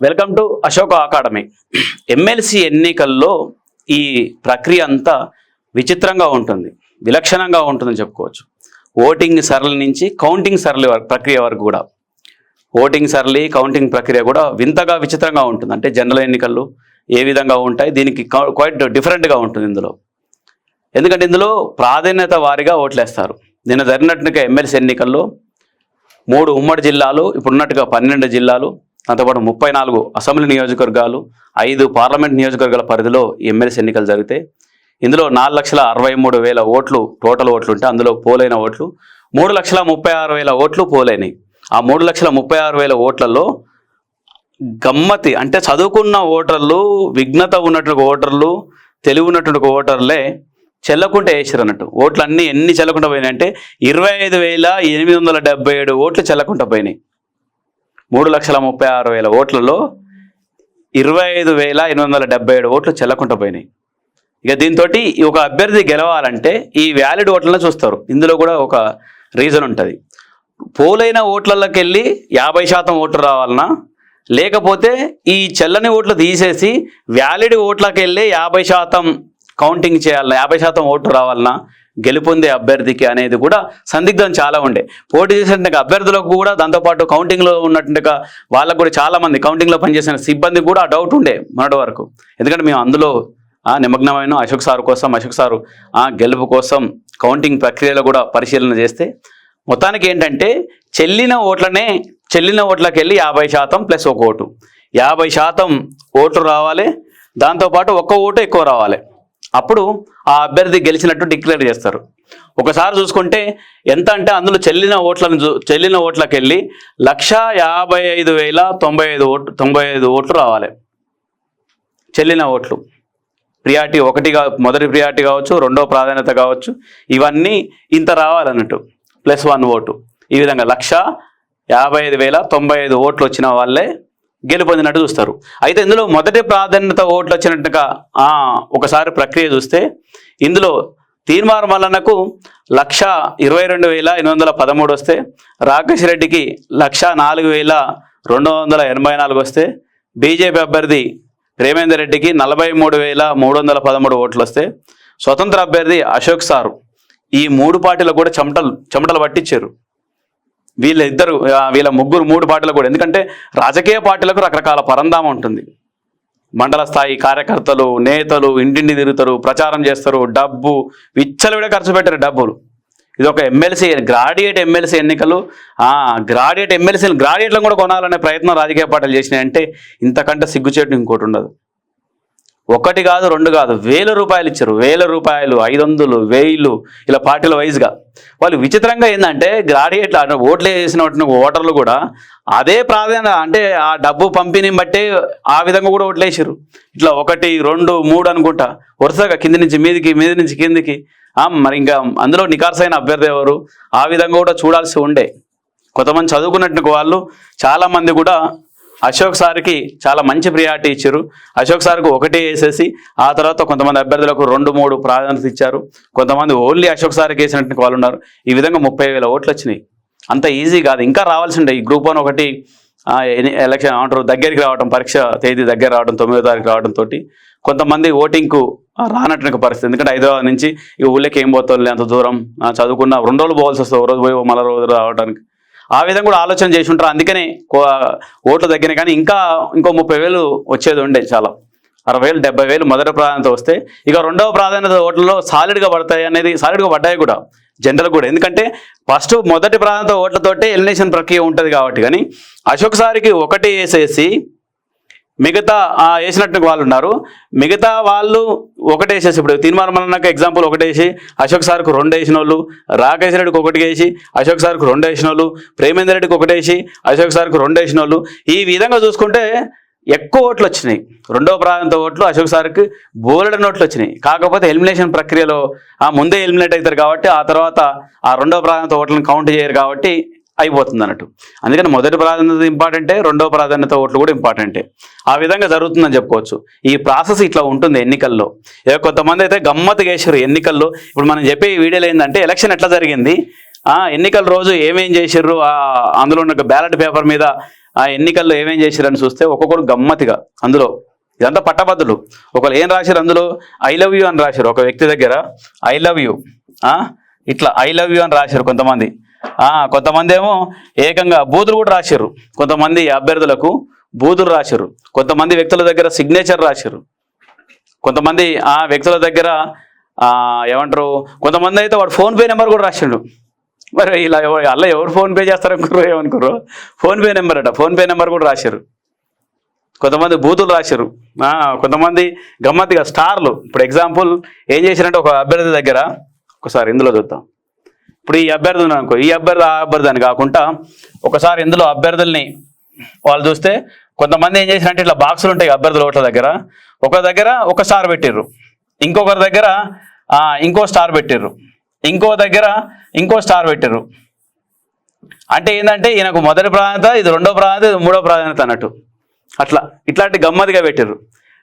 Welcome to Ashoka academy MLC ఎన్నికల్లో ఈ ప్రక్రియ అంతా విచిత్రంగా ఉంటుంది విలక్షణంగా ఉంటుందని చెప్పుకోవచ్చు. ఓటింగ్ సరళి నుంచి కౌంటింగ్ సరళి ప్రక్రియ వరకు కూడా. ఓటింగ్ సరళి కౌంటింగ్ ప్రక్రియ కూడా వింతగా విచిత్రంగా ఉంటుంది. అంటే జనరల్ ఎన్నికలు ఏ విధంగా ఉంటాయి దీనికి క్వైట్ డిఫరెంట్గా ఉంటుంది ఇందులో. ఎందుకంటే ఇందులో ప్రాధాన్యత వారిగా ఓట్లేస్తారు. నిన్న జరిగినట్టుగా ఎమ్మెల్సీ ఎన్నికల్లో మూడు ఉమ్మడి జిల్లాలు ఇప్పుడున్నట్టుగా పన్నెండు జిల్లాలు దాంతోపాటు ముప్పై నాలుగు అసెంబ్లీ నియోజకవర్గాలు ఐదు పార్లమెంట్ నియోజకవర్గాల పరిధిలో ఎమ్మెల్సీ ఎన్నికలు జరిగితే ఇందులో నాలుగు లక్షల అరవై మూడు వేల ఓట్లు టోటల్ ఓట్లు ఉంటే అందులో పోలైన ఓట్లు మూడు లక్షల ముప్పై ఆరు వేల ఓట్లు పోలైనవి ఆ మూడు లక్షల ముప్పై ఆరు వేల ఓట్లలో గమ్మతి అంటే చదువుకున్న ఓటర్లు విఘ్నత ఉన్నటువంటి ఓటర్లు తెలివి ఉన్నటువంటి ఓటర్లే చెల్లకుండా వేసారు అన్నట్టు ఓట్లు అన్నీ ఎన్ని చెల్లకుండా పోయినాయి అంటే ఇరవై ఐదు వేల ఎనిమిది వందల డెబ్బై ఏడు ఓట్లు చెల్లకుండా పోయినాయి. మూడు లక్షల ముప్పై ఆరు వేల ఓట్లలో ఇరవై ఐదు వేల ఎనిమిది వందల డెబ్బై ఏడు ఓట్లు చెల్లకుండా పోయినాయి. ఇక దీంతో ఒక అభ్యర్థి గెలవాలంటే ఈ వ్యాలిడ్ ఓట్లను చూస్తారు. ఇందులో కూడా ఒక రీజన్ ఉంటుంది. పోలైన ఓట్లలోకి వెళ్ళి యాభై శాతం ఓట్లు రావాలన్నా లేకపోతే ఈ చెల్లని ఓట్లు తీసేసి వ్యాలిడ్ ఓట్లకి వెళ్ళి యాభై శాతం కౌంటింగ్ చేయాలన్నా యాభై శాతం ఓట్లు రావాలన్నా గెలుపొందే అభ్యర్థికి అనేది కూడా సందిగ్ధం చాలా ఉండే. పోటీ చేసినట్టుగా అభ్యర్థులకు కూడా దాంతోపాటు కౌంటింగ్లో ఉన్నటువంటి వాళ్ళకు కూడా చాలామంది కౌంటింగ్లో పనిచేసిన సిబ్బందికి కూడా డౌట్ ఉండే మొన్నటి వరకు. ఎందుకంటే మేము అందులో ఆ నిమగ్నమైన అశోక్ సార్ కోసం అశోక్ సారు ఆ గెలుపు కోసం కౌంటింగ్ ప్రక్రియలో కూడా పరిశీలన చేస్తే మొత్తానికి ఏంటంటే చెల్లిన ఓట్లనే చెల్లిన ఓట్లకి వెళ్ళి యాభై శాతం ప్లస్ ఒక ఓటు. యాభై శాతం ఓట్లు రావాలి దాంతోపాటు ఒక్క ఓటు ఎక్కువ రావాలి. అప్పుడు ఆ అభ్యర్థి గెలిచినట్టు డిక్లేర్ చేస్తారు. ఒకసారి చూసుకుంటే ఎంత అంటే అందులో చెల్లిన ఓట్లను చెల్లిన ఓట్లకెళ్ళి లక్ష యాభై ఐదు వేల తొంభై ఐదు ఓట్లు తొంభై ఐదు ఓట్లు రావాలి. చెల్లిన ఓట్లు. ప్రియారిటీ ఒకటిగా మొదటి ప్రియారిటీ కావచ్చు రెండో ప్రాధాన్యత కావచ్చు ఇవన్నీ ఇంత రావాలన్నట్టు. Plus one vote. ఈ విధంగా లక్ష యాభై ఐదు వేల తొంభై ఐదు ఓట్లు వచ్చిన వాళ్ళే గెలుపొందినట్టు చూస్తారు. అయితే ఇందులో మొదటి ప్రాధాన్యత ఓట్లు వచ్చినట్టుగా ఒకసారి ప్రక్రియ చూస్తే ఇందులో తీర్మార్ మల్లన్నకు లక్ష ఇరవై రెండు వేల ఎనిమిది వందల పదమూడు వస్తే రాకేష్ రెడ్డికి లక్ష నాలుగు వేల రెండు వందల ఎనభై నాలుగు వస్తే బీజేపీ అభ్యర్థి ప్రేమేందర్ రెడ్డికి నలభై మూడు వేల మూడు వందల పదమూడు ఓట్లు వస్తే స్వతంత్ర అభ్యర్థి అశోక్ సారు ఈ మూడు పార్టీలు కూడా చెమటలు చెమటలు పట్టించారు. వీళ్ళ ఇద్దరు వీళ్ళ ముగ్గురు మూడు పార్టీలు కూడా. ఎందుకంటే రాజకీయ పార్టీలకు రకరకాల పరందామం ఉంటుంది. మండల స్థాయి కార్యకర్తలు నేతలు ఇంటింటి తిరుగుతారు ప్రచారం చేస్తారు డబ్బు విచ్చలవిడ ఖర్చు పెట్టారు డబ్బులు. ఇది ఒక ఎమ్మెల్సీ గ్రాడ్యుయేట్ ఎమ్మెల్సీ ఎన్నికలు. ఆ గ్రాడ్యుయేట్ ఎమ్మెల్సీ గ్రాడ్యుయేట్లను కూడా కొనాలనే ప్రయత్నం రాజకీయ పార్టీలు చేసినాయంటే ఇంతకంటే సిగ్గుచేటు ఇంకోటి ఉండదు. ఒకటి కాదు రెండు కాదు వేల రూపాయలు ఇచ్చారు. వేల రూపాయలు ఐదు వందలు వేలు ఇలా పార్టీల వైజ్గా. వాళ్ళు విచిత్రంగా ఏంటంటే గ్రాడ్యుయేట్లు అంటే ఓట్లు వేసిన ఓటర్లు కూడా అదే ప్రాధాన్యత అంటే ఆ డబ్బు పంపిణీని బట్టే ఆ విధంగా కూడా ఓట్లు వేసారు ఇట్లా ఒకటి రెండు మూడు అనుకుంటా. వరుసగా కింది నుంచి మీదికి మీది నుంచి కిందికి. మరి ఇంకా అందులో నికార్సైన అభ్యర్థి ఎవరు? ఆ విధంగా కూడా చూడాల్సి ఉండే. కొంతమంది చదువుకున్నట్టు వాళ్ళు చాలామంది కూడా అశోక్ సార్కి చాలా మంచి ప్రియారిటీ ఇచ్చారు. అశోక్ సార్కు ఒకటే వేసేసి ఆ తర్వాత కొంతమంది అభ్యర్థులకు రెండు మూడు ప్రాధాన్యత ఇచ్చారు. కొంతమంది ఓన్లీ అశోక్ సార్కి వేసినట్టు వాళ్ళు ఉన్నారు. ఈ విధంగా ముప్పై వేల ఓట్లు వచ్చినాయి. అంత ఈజీ కాదు. ఇంకా రావాల్సి ఉండే ఈ గ్రూప్ వన్ ఒకటి ఎలక్షన్ అంటారు దగ్గరికి రావడం పరీక్ష తేదీ దగ్గర రావడం తొమ్మిదో తారీఖు రావడం తోటి కొంతమంది ఓటింగ్కు రానట్టు పరిస్థితి. ఎందుకంటే హైదరాబాద్ నుంచి ఈ ఊళ్ళకి ఏం పోతుంది అంత దూరం. చదువుకున్న రెండు రోజులు పోవాల్సి వస్తుంది. ఒక రోజు పోయి మళ్ళీ రోజు రావడానికి ఆ విధంగా కూడా ఆలోచన చేసి ఉంటారు. అందుకనే కో- ఓట్లు తగ్గినాయి కానీ ఇంకా ఇంకో ముప్పై వేలు వచ్చేది ఉండే చాలా. అరవై వేలు డెబ్బై వేలు మొదటి ప్రాధాన్యత వస్తే ఇక రెండవ ప్రాధాన్యత ఓట్లలో సాలిడ్గా పడతాయి అనేది సాలిడ్గా పడ్డాయి కూడా జనరల్ కూడా. ఎందుకంటే ఫస్ట్ మొదటి ప్రాధాన్యత ఓట్లతోటే ఎలిమినేషన్ ప్రక్రియ ఉంటుంది కాబట్టి కానీ అశోక్ సారికి ఒకటి వేసేసి మిగతా వేసినట్టు వాళ్ళు ఉన్నారు. మిగతా వాళ్ళు ఒకటేసేసి ఇప్పుడు తీర్మానమన్నాక ఎగ్జాంపుల్ ఒకటేసి అశోక్ సార్కు రెండు వేసిన వాళ్ళు రాకేష్ రెడ్డికి ఒకటి వేసి అశోక్ సార్కు రెండు వేసిన వాళ్ళు ప్రేమేందర్ రెడ్డికి ఒకటేసి అశోక్ సార్కు రెండు వేసిన వాళ్ళు ఈ విధంగా చూసుకుంటే ఎక్కువ ఓట్లు వచ్చినాయి. రెండో ప్రాంత ఓట్లు అశోక్ సార్కి బోలెడ నోట్లు వచ్చినాయి. కాకపోతే ఎలిమినేషన్ ప్రక్రియలో ఆ ముందే ఎలిమినేట్ అవుతారు కాబట్టి ఆ తర్వాత ఆ రెండో ప్రాంత ఓట్లను కౌంట్ చేయరు కాబట్టి అయిపోతుంది అన్నట్టు అందుకని మొదటి ప్రాధాన్యత ఇంపార్టెంటే రెండో ప్రాధాన్యత ఓట్లు కూడా ఇంపార్టెంటే ఆ విధంగా జరుగుతుందని చెప్పుకోవచ్చు. ఈ ప్రాసెస్ ఇట్లా ఉంటుంది ఎన్నికల్లో. ఇక కొంతమంది అయితే గమ్మత్తు చేశారు ఎన్నికల్లో. ఇప్పుడు మనం చెప్పే వీడియోలు ఏంటంటే ఎలక్షన్ ఎట్లా జరిగింది? ఆ ఎన్నికల రోజు ఏమేం చేసిర్రు? ఆ అందులో ఉన్న బ్యాలెట్ పేపర్ మీద ఆ ఎన్నికల్లో ఏమేం చేశారని చూస్తే ఒక్కొక్కరు గమ్మతిగా అందులో ఇదంతా పట్టబద్దులు ఒకరు ఏం రాశారు అందులో ఐ లవ్ యూ అని రాశారు ఒక వ్యక్తి దగ్గర ఐ లవ్ యూ ఇట్లా ఐ లవ్ యూ అని రాశారు కొంతమంది. కొంతమంది ఏమో ఏకంగా బూతులు కూడా రాశారు కొంతమంది అభ్యర్థులకు బూతులు రాశారు కొంతమంది వ్యక్తుల దగ్గర సిగ్నేచర్ రాశారు కొంతమంది ఆ వ్యక్తుల దగ్గర ఏమంటారు కొంతమంది అయితే వాడు ఫోన్ పే నెంబర్ కూడా రాసిండు. మరి ఇలా ఎవరు అలా ఎవరు ఫోన్ పే చేస్తారనుకుర్రో ఫోన్పే నెంబర్ అట. ఫోన్ పే నెంబర్ కూడా రాశారు కొంతమంది బూతులు రాశారు కొంతమంది గమ్మత్తిగా స్టార్లు ఇప్పుడు ఎగ్జాంపుల్ ఏం చేశారంటే ఒక అభ్యర్థి దగ్గర ఒకసారి ఇందులో చూద్దాం. ఇప్పుడు ఈ అభ్యర్థి ఉన్నాడు అనుకో ఈ అభ్యర్థి ఆ అభ్యర్థి అని కాకుండా ఒకసారి ఇందులో అభ్యర్థుల్ని వాళ్ళు చూస్తే కొంతమంది ఏం చేశారంటే ఇట్లా బాక్సులు ఉంటాయి అభ్యర్థుల ఓట్ల దగ్గర ఒక దగ్గర ఒక స్టార్ పెట్టిర్రు ఇంకొకరి దగ్గర ఇంకో స్టార్ పెట్టిర్రు ఇంకో దగ్గర ఇంకో స్టార్ పెట్టిర్రు. అంటే ఏంటంటే ఈయనకు మొదటి ప్రాధాన్యత ఇది రెండో ప్రాధాన్యత ఇది మూడో ప్రాధాన్యత అన్నట్టు. అట్లా ఇట్లాంటి గమ్మతిగా పెట్టారు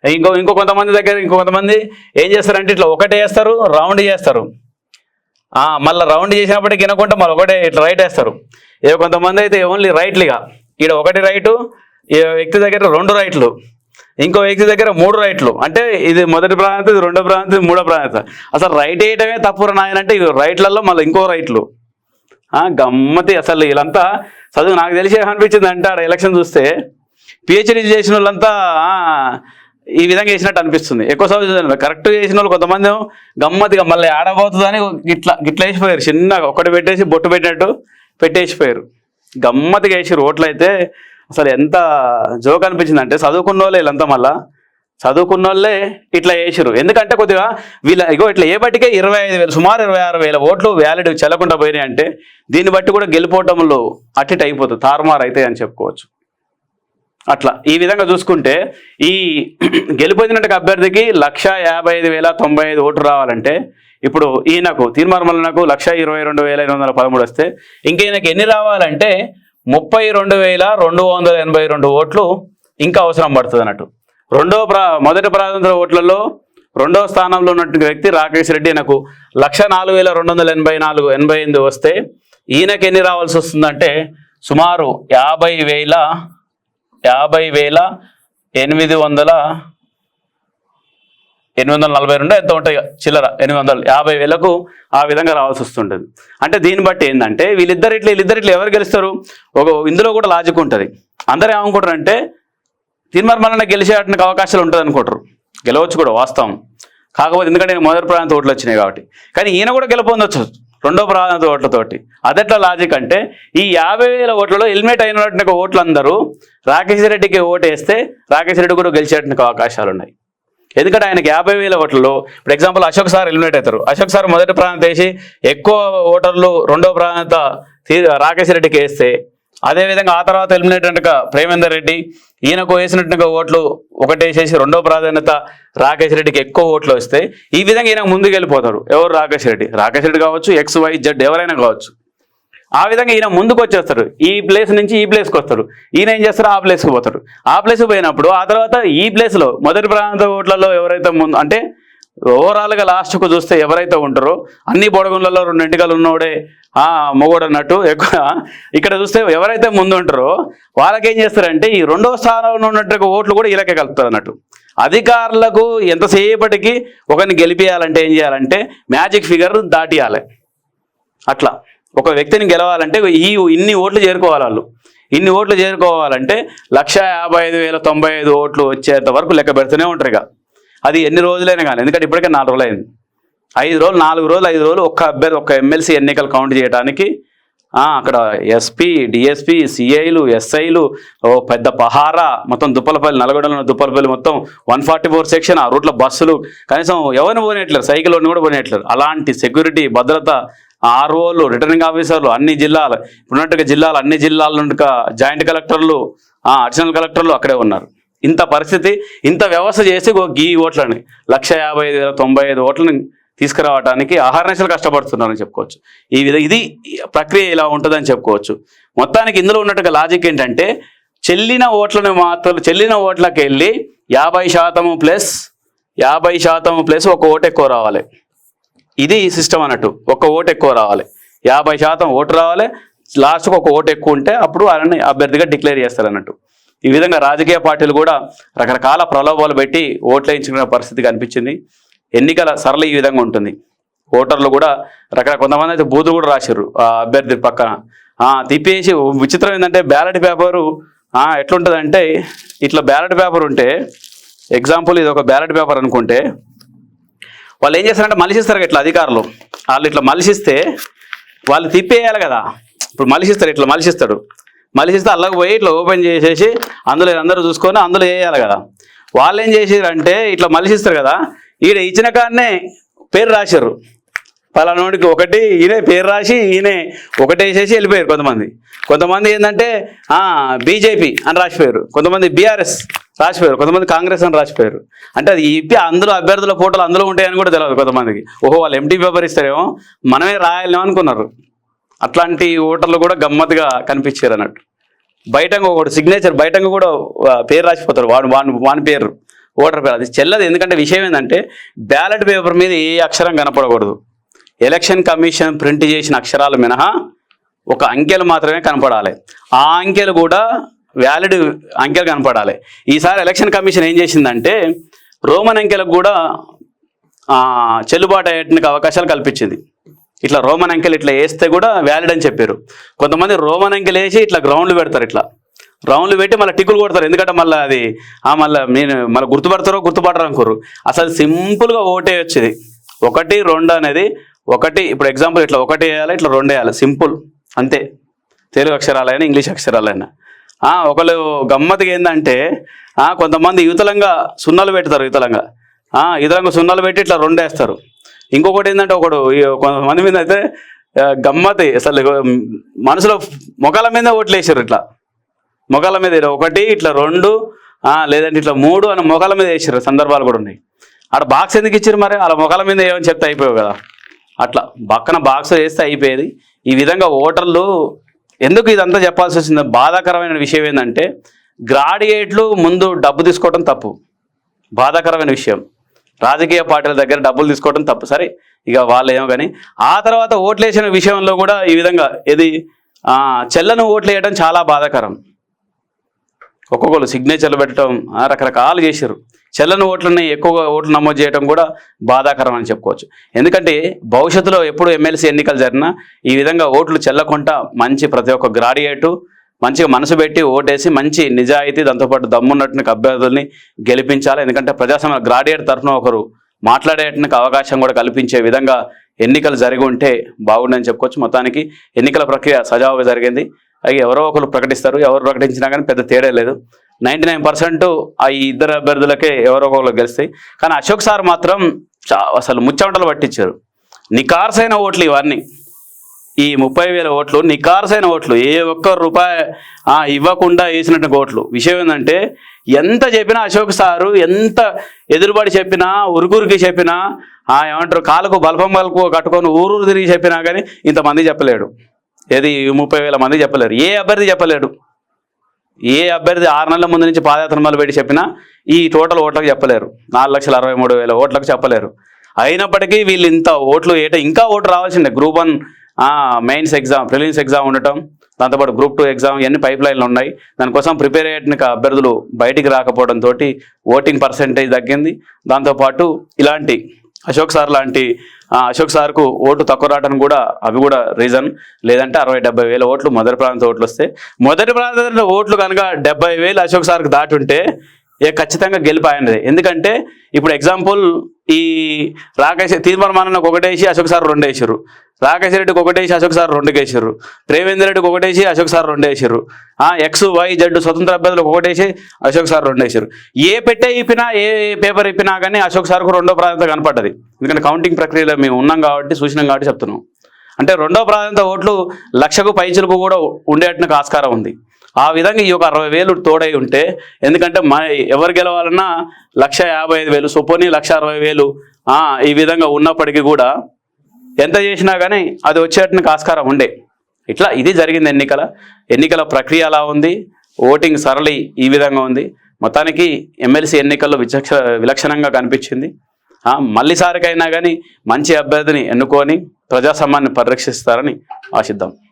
ఇంకో ఇంకో కొంతమంది దగ్గర ఇంకో కొంతమంది ఏం చేస్తారంటే ఇట్లా ఒకటే వేస్తారు రౌండ్ చేస్తారు. మళ్ళీ రౌండ్ చేసినప్పటికీ వినకుండా మళ్ళీ ఒకటే ఇట్లా రైట్ వేస్తారు. ఏ కొంతమంది అయితే ఓన్లీ రైట్లుగా ఈడ ఒకటి రైటు ఈ వ్యక్తి దగ్గర రెండు రైట్లు ఇంకో వ్యక్తి దగ్గర మూడు రైట్లు అంటే ఇది మొదటి ప్రాంతం ఇది రెండో ప్రాంతం ఇది మూడో ప్రాంతం. అసలు రైట్ వేయటమే తప్పు నాయనంటే ఇది రైట్లలో మళ్ళీ ఇంకో రైట్లు గమ్మతి అసలు వీళ్ళంతా చదువు నాకు తెలిసి ఏమనిపించింది అంటే ఆడ ఎలక్షన్ చూస్తే. పిహెచ్డీ చేసిన వాళ్ళంతా ఈ విధంగా చేసినట్టు అనిపిస్తుంది. ఎక్కువ చదువు కరెక్ట్ చేసిన వాళ్ళు కొంతమంది గమ్మత్తిగా మళ్ళీ ఆడబోతుందని ఇట్లా గిట్ల వేసిపోయారు. చిన్నగా ఒకటి పెట్టేసి బొట్టు పెట్టినట్టు పెట్టేసిపోయారు. గమ్మత్తిగా వేసి రోడ్లు అయితే అసలు ఎంత జోక్ అనిపించింది అంటే చదువుకున్న వాళ్ళే వీళ్ళంతా మళ్ళా. చదువుకున్న వాళ్ళే ఇట్లా వేసారు ఎందుకంటే కొద్దిగా వీళ్ళ ఇగో ఇట్లా ఏ బట్టికే ఇరవై ఐదు వేలు సుమారు ఇరవై ఆరు వేల ఓట్లు వ్యాలిడ్ చెల్లకుండా పోయినాయి అంటే దీన్ని బట్టి కూడా గెలిపోవటంలో అట్టిట్ అయిపోతుంది. తారుమారు అయితే అని చెప్పుకోవచ్చు. అట్లా. ఈ విధంగా చూసుకుంటే ఈ గెలిపొందినట్టు అభ్యర్థికి లక్ష యాభై ఐదు వేల తొంభై ఐదు ఓట్లు రావాలంటే ఇప్పుడు ఈయనకు తీర్మార్మలకు లక్ష ఇరవై రెండు వేల ఐదు వందల పదమూడు వస్తే ఇంకా ఈయనకి ఎన్ని రావాలంటే ముప్పై రెండు వేల రెండు వందల ఎనభై రెండు ఓట్లు ఇంకా అవసరం పడుతుంది అన్నట్టు. రెండో ప్రా మొదటి ప్రాతంత్ర ఓట్లలో రెండో స్థానంలో ఉన్నటువంటి వ్యక్తి రాకేష్ రెడ్డి నాకు లక్ష నాలుగు వేల రెండు వందల ఎనభై నాలుగు ఎనభై ఎనిమిది వస్తే ఈయనకి ఎన్ని రావాల్సి వస్తుందంటే సుమారు యాభై వేల యాభై వేల ఎనిమిది వందల ఎనిమిది వందల నలభై రెండు ఎంత ఉంటాయి చిల్లర ఎనిమిది వందల. యాభై వేలకు ఆ విధంగా రావాల్సి వస్తుంటుంది. అంటే దీన్ని బట్టి ఏంటంటే వీళ్ళిద్దరు ఇట్లా వీళ్ళిద్దరు ఇట్లా ఎవరు గెలుస్తారు? ఒక ఇందులో కూడా లాజిక్ ఉంటుంది. అందరూ ఏమనుకుంటారు అంటే తీర్మార్మలన గెలిచేయడానికి అవకాశాలు ఉంటుంది అనుకుంటారు. గెలవచ్చు కూడా వాస్తవం. కాకపోతే ఎందుకంటే మొదటి ప్రాంతం ఓట్లు వచ్చినాయి కాబట్టి. కానీ ఈయన కూడా గెలుపొందొచ్చు రెండో ప్రాధాన్యత ఓట్లతోటి. అదెట్లా లాజిక్ అంటే ఈ యాభై వేల ఓట్లలో ఎలిమినేట్ అయినటువంటి ఓట్లు అందరూ రాకేష్ రెడ్డికి ఓటు వేస్తే రాకేష్ రెడ్డి కూడా గెలిచేయడానికి అవకాశాలు ఉన్నాయి ఎందుకంటే ఆయనకి యాభై వేల ఓట్లలో ఇప్పుడు ఎగ్జాంపుల్ అశోక్ సార్ ఎలిమినేట్ అవుతారు అశోక్ సార్ మొదటి ప్రాంతం వేసి ఎక్కువ ఓటర్లు రెండో ప్రాంత తీ- రాకేష్ రెడ్డికి వేస్తే అదేవిధంగా ఆ తర్వాత ఎలిమినేట్ అంటగా ప్రేమేందర్ రెడ్డి ఈయనకు వేసినట్టుగా ఓట్లు ఒకటేసేసి రెండో ప్రాధాన్యత రాకేష్ రెడ్డికి ఎక్కువ ఓట్లు వస్తే ఈ విధంగా ఈయన ముందుకు వెళ్ళిపోతాడు. ఎవరు రాకేష్ రెడ్డి? రాకేష్ రెడ్డి కావచ్చు ఎక్స్ వై జెడ్ ఎవరైనా కావచ్చు. ఆ విధంగా ఈయన ముందుకు వచ్చేస్తాడు. ఈ ప్లేస్ నుంచి ఈ ప్లేస్కి వస్తాడు. ఈయన ఏం చేస్తారు ఆ ప్లేస్కి పోతాడు. ఆ ప్లేస్కి పోయినప్పుడు ఆ తర్వాత ఈ ప్లేస్లో మొదటి ప్రాంత ఓట్లలో ఎవరైతే ముందు అంటే ఓవరాల్గా లాస్ట్కు చూస్తే ఎవరైతే ఉంటారో అన్ని బొడగులలో రెండు ఎంటికలు ఉన్నోడే మొగోడు అన్నట్టు ఎక్కువ. ఇక్కడ చూస్తే ఎవరైతే ముందు ఉంటారో వాళ్ళకి ఏం చేస్తారంటే ఈ రెండో స్థానంలో ఉన్నట్టు ఓట్లు కూడా వీళ్ళకే కలుపుతారు అన్నట్టు. అధికారులకు ఎంతసేపటికి ఒకరిని గెలిపేయాలంటే ఏం చేయాలంటే మ్యాజిక్ ఫిగర్ దాటియాలి. అట్లా. ఒక వ్యక్తిని గెలవాలంటే ఈ ఇన్ని ఓట్లు చేరుకోవాలి వాళ్ళు. ఇన్ని ఓట్లు చేరుకోవాలంటే లక్ష యాభై ఐదు వేల తొంభై ఐదు ఓట్లు వచ్చేంత వరకు లెక్క పెడుతూనే ఉంటారు ఇక. అది ఎన్ని రోజులైనా కానీ ఎందుకంటే ఇప్పటికే నాలుగు రోజులైంది. ఐదు రోజులు నాలుగు రోజులు ఐదు రోజులు ఒక్క అభ్యర్థి ఒక్క ఎమ్మెల్సీ ఎన్నికలు కౌంట్ చేయడానికి అక్కడ ఎస్పీ డిఎస్పీ సిఐలు ఎస్ఐలు ఓ పెద్ద పహారా మొత్తం దుప్పలపల్లి నల్గొండలో ఉన్న దుప్పలపల్లి మొత్తం వన్ ఫార్టీ ఫోర్ సెక్షన్ ఆ రూట్లో బస్సులు కనీసం ఎవరిని పోనేట్లేరు సైకిల్ వాడిని కూడా పోనేట్లేరు అలాంటి సెక్యూరిటీ భద్రత ఆర్ఓలు రిటర్నింగ్ ఆఫీసర్లు అన్ని జిల్లాలు ఉన్నట్టుగా జిల్లాలు అన్ని జిల్లాల నుండి జాయింట్ కలెక్టర్లు అడిషనల్ కలెక్టర్లు అక్కడే ఉన్నారు. ఇంత పరిస్థితి ఇంత వ్యవస్థ చేసి ఓ గీ ఓట్లని లక్ష యాభై ఐదు వేల తొంభై ఐదు ఓట్లని తీసుకురావడానికి ఆహారనిశలు కష్టపడుతున్నారని చెప్పుకోవచ్చు. ఈ విధ ఇది ప్రక్రియ ఇలా ఉంటుందని చెప్పుకోవచ్చు. మొత్తానికి ఇందులో ఉన్నట్టుగా లాజిక్ ఏంటంటే చెల్లిన ఓట్లను మాత్రం చెల్లిన ఓట్లకి వెళ్ళి యాభై శాతము ప్లస్ యాభై శాతము ప్లస్ ఒక ఓటు ఎక్కువ రావాలి. ఇది సిస్టమ్ అన్నట్టు ఒక ఓటు ఎక్కువ రావాలి. యాభై శాతం ఓటు రావాలి లాస్ట్కి ఒక ఓటు ఎక్కువ ఉంటే అప్పుడు ఆయనని అభ్యర్థిగా డిక్లేర్ చేస్తారు అన్నట్టు. ఈ విధంగా రాజకీయ పార్టీలు కూడా రకరకాల ప్రలోభాలు పెట్టి ఓట్లు వేయించుకునే పరిస్థితి కనిపించింది. ఎన్నికల సరళ ఈ విధంగా ఉంటుంది. ఓటర్లు కూడా రకరకాల కొంతమంది అయితే బూతులు కూడా రాశారు ఆ అభ్యర్థి పక్కన. తిప్పేసి విచిత్రం ఏంటంటే బ్యాలెట్ పేపరు ఎట్లుంటుందంటే ఇట్లా బ్యాలెట్ పేపర్ ఉంటే ఎగ్జాంపుల్ ఇది ఒక బ్యాలెట్ పేపర్ అనుకుంటే వాళ్ళు ఏం చేస్తారంటే మలిసిస్తారు ఇట్లా అధికారులు. వాళ్ళు ఇట్లా మలిసిస్తే వాళ్ళు తిప్పేయాలి కదా. ఇప్పుడు మలిసిస్తారు ఇట్లా మలిసిస్తాడు. మలిసిస్తే అల్లకి పోయి ఇట్లా ఓపెన్ చేసేసి అందులో అందరూ చూసుకొని అందులో వేయాలి కదా. వాళ్ళు ఏం చేసారంటే ఇట్లా మలిసిస్తారు కదా ఈడ ఇచ్చిన కాడనే పేరు రాశారు. పలానోడికి ఒకటి ఈయనే పేరు రాసి ఈయనే ఒకటి వేసేసి వెళ్ళిపోయారు కొంతమంది. కొంతమంది ఏంటంటే బీజేపీ అని రాసిపోయారు. కొంతమంది బీఆర్ఎస్ రాసిపోయారు. కొంతమంది కాంగ్రెస్ అని రాసిపోయారు. అంటే అది ఇప్పి అందులో అభ్యర్థుల ఫోటోలు అందులో ఉంటాయని కూడా తెలియదు కొంతమందికి. ఓహో వాళ్ళు ఎంటీ పేపర్ ఇస్తారేమో మనమే రాయాలేమో అనుకున్నారు. అట్లాంటి ఓటర్లు కూడా గమ్మత్తుగా కనిపించారు అన్నట్టు బయట ఒకటి సిగ్నేచర్ బయటంగా కూడా పేరు రాసిపోతారు. వాడు వాని వాని పేరు. ఓటర్ పేరు. అది చెల్లదు. ఎందుకంటే విషయం ఏంటంటే బ్యాలెట్ పేపర్ మీద ఏ అక్షరం కనపడకూడదు. ఎలక్షన్ కమిషన్ ప్రింట్ చేసిన అక్షరాలు మినహా ఒక అంకెలు మాత్రమే కనపడాలి. ఆ అంకెలు కూడా వ్యాలిడ్ అంకెలు కనపడాలి. ఈసారి ఎలక్షన్ కమిషన్ ఏం చేసిందంటే రోమన్ అంకెలకు కూడా చెల్లుబాటు అయ్యేటానికి అవకాశాలు కల్పించింది. ఇట్లా రోమన్ అంకెలు ఇట్లా వేస్తే కూడా వ్యాలిడ్ అని చెప్పారు. కొంతమంది రోమన్ అంకెలు వేసి ఇట్లా గ్రౌండ్లు పెడతారు ఇట్లా. రౌండ్లు పెట్టి మళ్ళీ టిక్కులు కొడతారు. ఎందుకంటే మళ్ళీ అది ఆ మళ్ళీ నేను మళ్ళీ గుర్తుపడతారో గుర్తుపడరు అనుకోరు. అసలు సింపుల్గా ఓటే వచ్చేది. ఒకటి రెండు అనేది ఒకటి ఇప్పుడు ఎగ్జాంపుల్ ఇట్లా ఒకటి వేయాలి ఇట్లా రెండు వేయాలి. సింపుల్. అంతే. తెలుగు అక్షరాలైనా ఇంగ్లీష్ అక్షరాలైనా. ఒకళ్ళు గమ్మత్తుగా ఏంటంటే కొంతమంది యువతలంగా సున్నాలు పెడతారు యువతలంగా ఆ, యువతలంగా సున్నాలు పెట్టి ఇట్లా రెండు వేస్తారు. ఇంకొకటి ఏంటంటే ఒకడు కొంతమంది మీద అయితే గమ్మతి అసలు మనసులో మొఖాల మీద ఓట్లు వేసారు ఇట్లా. మొఘల మీద ఒకటి ఇట్లా రెండు లేదంటే ఇట్లా మూడు అని మొఖాల మీద వేసారు సందర్భాలు కూడా ఉన్నాయి. ఆడ బాక్స్ ఎందుకు ఇచ్చారు మరి? అలా మొఖాల మీద ఏమని చెప్తే అయిపోయావు కదా. అట్లా పక్కన బాక్స్ వేస్తే అయిపోయేది. ఈ విధంగా ఓటర్లు ఎందుకు ఇదంతా చెప్పాల్సి వచ్చింది? బాధాకరమైన విషయం ఏంటంటే గ్రాడ్యుయేట్లు ముందు డబ్బు తీసుకోవడం తప్పు. బాధాకరమైన విషయం. రాజకీయ పార్టీల దగ్గర డబ్బులు తీసుకోవడం తప్పు. సరే ఇక వాళ్ళు ఏమో కానీ ఆ తర్వాత ఓట్లేసిన విషయంలో కూడా ఈ విధంగా ఇది చెల్లను ఓట్లు వేయడం చాలా బాధాకరం. ఒక్కొక్కరు సిగ్నేచర్లు పెట్టడం రకరకాలు చేశారు. చెల్లని ఓట్లని ఎక్కువగా ఓట్లు నమోదు చేయడం కూడా బాధాకరం అని చెప్పుకోవచ్చు. ఎందుకంటే భవిష్యత్తులో ఎప్పుడు ఎమ్మెల్సీ ఎన్నికలు జరిగినా ఈ విధంగా ఓట్లు చెల్లకుండా మంచి ప్రతి ఒక్క గ్రాడ్యుయేటు మంచిగా మనసు పెట్టి ఓటేసి మంచి నిజాయితీ దాంతోపాటు దమ్మున్నట్టు అభ్యర్థుల్ని గెలిపించాలి. ఎందుకంటే ప్రజాసమ గ్రాడ్యుయేట్ తరఫున ఒకరు మాట్లాడేటానికి అవకాశం కూడా కల్పించే విధంగా ఎన్నికలు జరిగి ఉంటే బాగుండని చెప్పుకోవచ్చు. మొత్తానికి ఎన్నికల ప్రక్రియ సజావుగా జరిగింది. అవి ఎవరో ఒకరు ప్రకటిస్తారు ఎవరు ప్రకటించినా కానీ పెద్ద తేడా లేదు. నైంటీ నైన్ పర్సెంట్ ఆ ఇద్దరు అభ్యర్థులకే ఎవరో ఒకరు గెలుస్తాయి. కానీ అశోక్ సార్ మాత్రం చా అసలు ముచ్చమటలు పట్టించారు. నికార్సైన ఓట్లు ఇవన్నీ. ఈ ముప్పై వేల ఓట్లు నికార్సైన ఓట్లు. ఏ ఒక్క రూపాయి ఇవ్వకుండా వేసినట్టు ఓట్లు. విషయం ఏంటంటే ఎంత చెప్పినా అశోక్ సారు ఎంత ఎదురుబడి చెప్పినా ఉరుగురికి చెప్పినా ఆ ఏమంటారు కాలుకు బల్పం బల్పు కట్టుకొని ఊరూరు తిరిగి చెప్పినా కానీ ఇంతమంది చెప్పలేడు. ఏది ముప్పై వేల మంది చెప్పలేరు. ఏ అభ్యర్థి చెప్పలేడు. ఏ అభ్యర్థి ఆరు నెలల ముందు నుంచి పాదయాత్ర మొదలు పెట్టి చెప్పినా ఈ టోటల్ ఓట్లకు చెప్పలేరు. నాలుగు లక్షల అరవై మూడు వేల ఓట్లకు చెప్పలేరు. అయినప్పటికీ వీళ్ళు ఇంత ఓట్లు ఏట ఇంకా ఓటు రావాల్సిందే. Group one mains exam prelims exam ఉండటం దాంతోపాటు గ్రూప్ టూ ఎగ్జామ్ ఇవన్నీ పైప్ లైన్లు ఉన్నాయి. దానికోసం ప్రిపేర్ అయ్యేటికి అభ్యర్థులు బయటికి రాకపోవడంతో ఓటింగ్ పర్సెంటేజ్ తగ్గింది. దాంతోపాటు ఇలాంటి అశోక్ సార్ లాంటి అశోక్ సార్కు ఓటు తక్కువ రావడం కూడా అవి కూడా రీజన్. లేదంటే అరవై డెబ్బై వేల ఓట్లు మొదటి ప్రాంత ఓట్లు వస్తే. మొదటి ప్రాంతంలో ఓట్లు కనుక డెబ్బై వేలు అశోక్ సార్కి దాటి ఉంటే ఏ ఖచ్చితంగా గెలిపాయనది ఎందుకంటే ఇప్పుడు ఎగ్జాంపుల్ ఈ రాకేష్ తీర్మానం ఒకటేసి అశోక్ సార్ రెండు వేసారు రాకేష్ రెడ్డికి ఒకటేసి అశోక్ సార్ రెండు వేసారు ప్రేమేందర్ రెడ్డికి ఒకటేసి అశోక్ సార్ రెండు వేసారు ఆ ఎక్స్ వై జడ్ స్వతంత్ర అభ్యర్థులకు ఒకటేసి అశోక్ సార్ రెండు వేసారు ఏ పెట్టే ఇప్పినా ఏ పేపర్ ఇప్పినా కానీ అశోక్ సార్కు రెండో ప్రాంతం కనపడ్డది. ఎందుకంటే కౌంటింగ్ ప్రక్రియలో మేము ఉన్నాం కాబట్టి చూసినాం కాబట్టి చెప్తున్నాం. అంటే రెండో ప్రాంత ఓట్లు లక్షకు పైచులకు కూడా ఉండేటట్టుకు ఆస్కారం ఉంది. ఆ విధంగా ఈ యొక్క అరవై వేలు తోడై ఉంటే ఎందుకంటే మా ఎవరు గెలవాలన్నా లక్ష యాభై ఐదు వేలు సొపోని లక్ష అరవై వేలు ఈ విధంగా ఉన్నప్పటికీ కూడా ఎంత చేసినా కానీ అది వచ్చేటట్టుకు ఆస్కారం ఉండే. ఇట్లా ఇది జరిగింది ఎన్నికల. ఎన్నికల ప్రక్రియ అలా ఉంది. ఓటింగ్ సరళి ఈ విధంగా ఉంది. మొత్తానికి ఎమ్మెల్సీ ఎన్నికల్లో విచక్ష విలక్షణంగా కనిపించింది. మళ్ళీసారికైనా కానీ మంచి అభ్యర్థిని ఎన్నుకొని ప్రజాస్వామ్యాన్ని పరిరక్షిస్తారని ఆశిద్దాం.